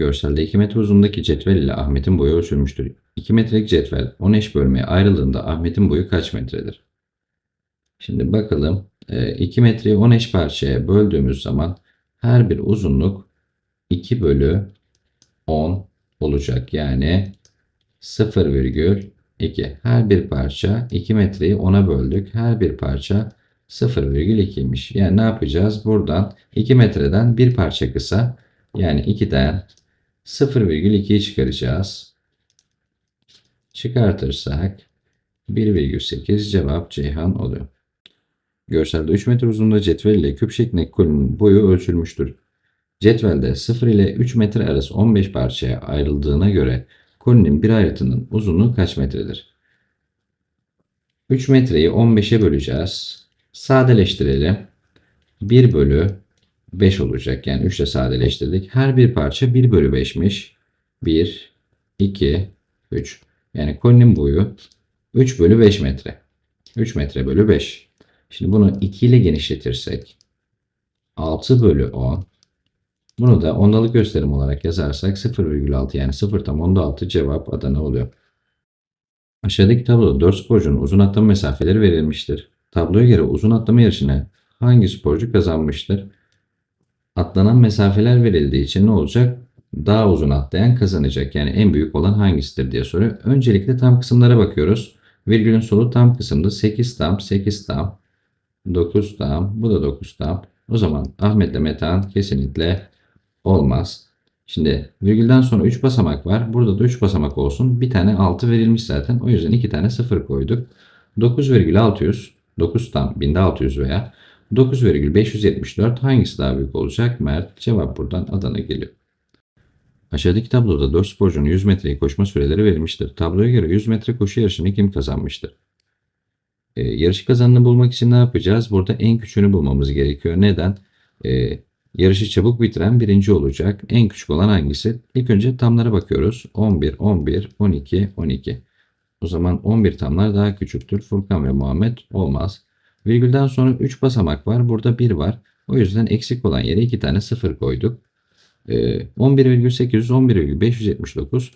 Görselde 2 metre uzunluğundaki cetvel ile Ahmet'in boyu ölçülmüştür. 2 metrelik cetvel 10 eş bölmeye ayrıldığında Ahmet'in boyu kaç metredir? Şimdi bakalım. e, 2 metreyi 10 eş parçaya böldüğümüz zaman her bir uzunluk 2 bölü 10 olacak. Yani 0,2. Her bir parça 2 metreyi 10'a böldük. Her bir parça 0,2'ymiş. Yani ne yapacağız? Buradan 2 metreden bir parça kısa yani 2'den 0,2'yi çıkaracağız. Çıkartırsak 1,8 cevap Ceyhan oluyor. Görselde 3 metre uzunluğunda cetvel ile küp şeklindeki kolinin boyu ölçülmüştür. Cetvelde 0 ile 3 metre arası 15 parçaya ayrıldığına göre kolinin bir ayrıtının uzunluğu kaç metredir? 3 metreyi 15'e böleceğiz. Sadeleştirelim. 1 bölü 5 olacak. Yani 3 ile sadeleştirdik. Her bir parça 1 bölü 5'miş. 1, 2, 3. Yani kolinin boyu 3 bölü 5 metre. 3 metre bölü 5. Şimdi bunu 2 ile genişletirsek 6 bölü 10. Bunu da ondalık gösterim olarak yazarsak 0,6 yani 0 tam onda 6 cevap Adana oluyor. Aşağıdaki tabloda 4 sporcunun uzun atlama mesafeleri verilmiştir. Tabloya göre uzun atlama yarışını hangi sporcu kazanmıştır? Atlanan mesafeler verildiği için ne olacak? Daha uzun atlayan kazanacak. Yani en büyük olan hangisidir diye soruyor. Öncelikle tam kısımlara bakıyoruz. Virgülün solu tam kısımda 8 tam, 8 tam, 9 tam, bu da 9 tam. O zaman Ahmet'le Metehan kesinlikle olmaz. Şimdi virgülden sonra 3 basamak var. Burada da 3 basamak olsun. Bir tane 6 verilmiş zaten. O yüzden 2 tane 0 koyduk. 9,600, 9 tam 1600 veya 9,574 hangisi daha büyük olacak? Mert cevap buradan Adana geliyor. Aşağıdaki tabloda 4 sporcunun 100 metreyi koşma süreleri verilmiştir. Tabloya göre 100 metre koşu yarışını kim kazanmıştır? Ee, yarışı kazanını bulmak için ne yapacağız? Burada en küçüğünü bulmamız gerekiyor. Neden? Ee, yarışı çabuk bitiren birinci olacak. En küçük olan hangisi? İlk önce tamlara bakıyoruz. 11, 11, 12, 12. O zaman 11 tamlar daha küçüktür. Furkan ve Muhammed olmaz. Virgülden sonra 3 basamak var. Burada 1 var. O yüzden eksik olan yere 2 tane 0 koyduk. Ee, 11,800, 11,579.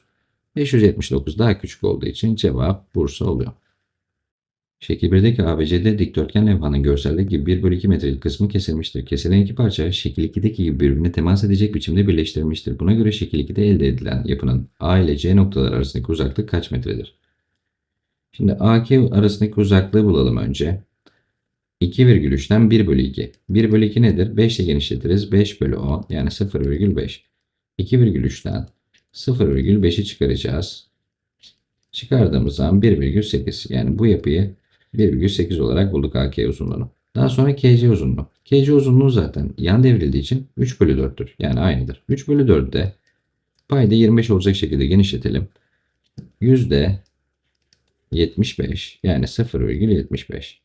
579 daha küçük olduğu için cevap Bursa oluyor. Şekil 1'deki ABCD dikdörtgen levhanın görselde gibi 1 bölü 2 metrelik kısmı kesilmiştir. Kesilen iki parça şekil 2'deki gibi birbirine temas edecek biçimde birleştirilmiştir. Buna göre şekil 2'de elde edilen yapının A ile C noktaları arasındaki uzaklık kaç metredir? Şimdi AK arasındaki uzaklığı bulalım önce. 2,3'ten 1 bölü 2. 1 bölü 2 nedir? 5 ile genişletiriz. 5 bölü 10 yani 0,5. 2,3'ten 0,5'i çıkaracağız. Çıkardığımız zaman 1,8 yani bu yapıyı 1,8 olarak bulduk AK uzunluğunu. Daha sonra KC uzunluğu. KC uzunluğu zaten yan devrildiği için 3 bölü 4'tür. Yani aynıdır. 3 bölü 4'ü de payda 25 olacak şekilde genişletelim. Yüzde 75 yani 0,75.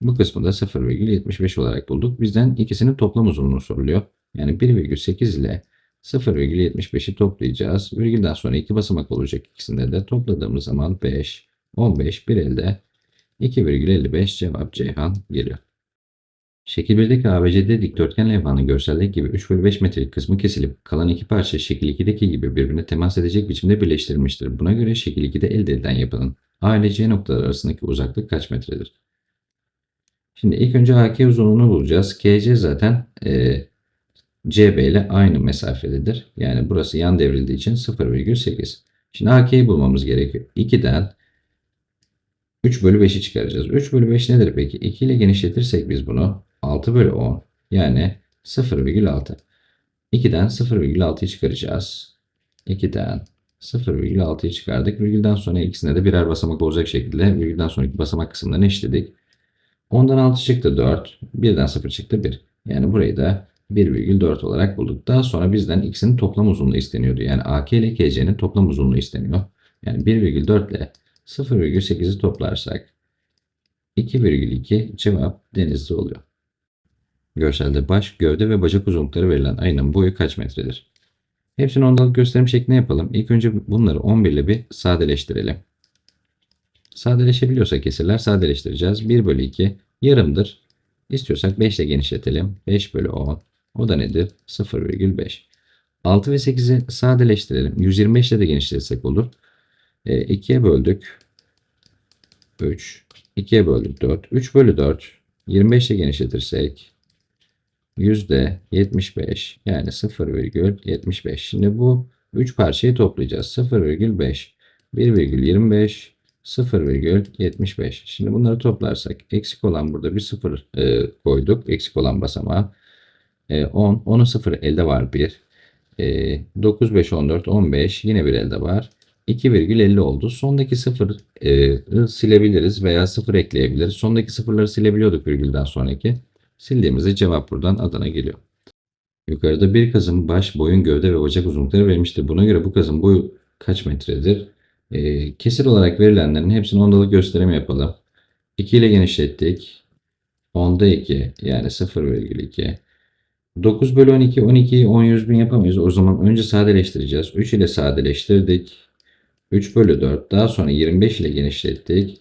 Bu kısmı da 0,75 olarak bulduk. Bizden ikisinin toplam uzunluğu soruluyor. Yani 1,8 ile 0,75'i toplayacağız. Virgülden sonra iki basamak olacak ikisinde de topladığımız zaman 5, 15, bir elde 2,55 cevap Ceyhan geliyor. Şekil 1'deki ABCD dikdörtgen levhanın görseldeki gibi 3 bölü 5 metrelik kısmı kesilip kalan iki parça şekil 2'deki gibi birbirine temas edecek biçimde birleştirilmiştir. Buna göre şekil 2'de elde edilen yapının A ile C noktaları arasındaki uzaklık kaç metredir? Şimdi ilk önce AK uzunluğunu bulacağız. KC zaten e, CB ile aynı mesafededir. Yani burası yan devrildiği için 0,8. Şimdi AK'yi bulmamız gerekiyor. 2'den 3 bölü 5'i çıkaracağız. 3 bölü 5 nedir peki? 2 ile genişletirsek biz bunu 6 bölü 10 yani 0,6. 2'den 0,6'yı çıkaracağız. 2'den 0,6'yı çıkardık. Virgülden sonra ikisine de birer basamak olacak şekilde virgülden sonraki basamak kısımlarını eşitledik. 10'dan 6 çıktı 4. 1'den 0 çıktı 1. Yani burayı da 1,4 olarak bulduk. Daha sonra bizden x'in toplam uzunluğu isteniyordu. Yani AK ile KC'nin toplam uzunluğu isteniyor. Yani 1,4 ile 0,8'i toplarsak 2,2 cevap denizli oluyor. Görselde baş, gövde ve bacak uzunlukları verilen ayının boyu kaç metredir? Hepsini ondalık gösterim şeklinde yapalım. İlk önce bunları 11 ile bir sadeleştirelim. Sadeleşebiliyorsa kesirler sadeleştireceğiz. 1 bölü 2 yarımdır. İstiyorsak 5 ile genişletelim. 5 bölü 10. O da nedir? 0,5. 6 ve 8'i sadeleştirelim. 125 ile de genişletsek olur. E, 2'ye böldük. 3. 2'ye böldük 4. 3 bölü 4. 25 ile genişletirsek yüzde 75 yani 0,75. Şimdi bu 3 parçayı toplayacağız. 0,5, 1,25, 0,75. Şimdi bunları toplarsak eksik olan burada bir 0 e, koyduk. Eksik olan basamağa. E, 10. 10'un 0 elde var 1. E, 9, 5, 14, 15 yine bir elde var. 2,50 oldu. Sondaki sıfırı silebiliriz veya sıfır ekleyebiliriz. Sondaki sıfırları silebiliyorduk virgülden sonraki. Sildiğimizde cevap buradan Adana geliyor. Yukarıda bir kazın baş, boyun, gövde ve bacak uzunlukları verilmiştir. Buna göre bu kazın boyu kaç metredir? E, kesir olarak verilenlerin hepsini ondalık gösterimi yapalım. 2 ile genişlettik. Onda 2 yani 0,2. 9 bölü 12, 12'yi 10 100 bin yapamayız. O zaman önce sadeleştireceğiz. 3 ile sadeleştirdik. 3 bölü 4. Daha sonra 25 ile genişlettik.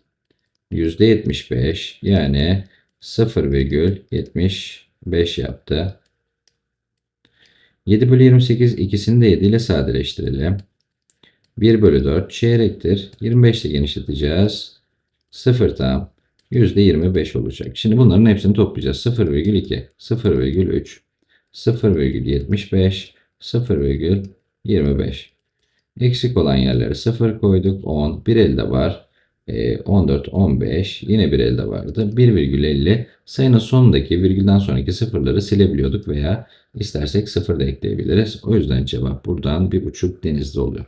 %75 yani 0,75 yaptı. 7 bölü 28 ikisini de 7 ile sadeleştirelim. 1 bölü 4 çeyrektir. 25 ile genişleteceğiz. 0 tam %25 olacak. Şimdi bunların hepsini toplayacağız. 0,2, 0,3, 0,75, 0,25. Eksik olan yerlere 0 koyduk. 10. Bir elde var. E, 14, 15. Yine bir elde vardı. 1,50. Sayının sonundaki virgülden sonraki sıfırları silebiliyorduk veya istersek sıfır da ekleyebiliriz. O yüzden cevap buradan 1,5 denizli oluyor.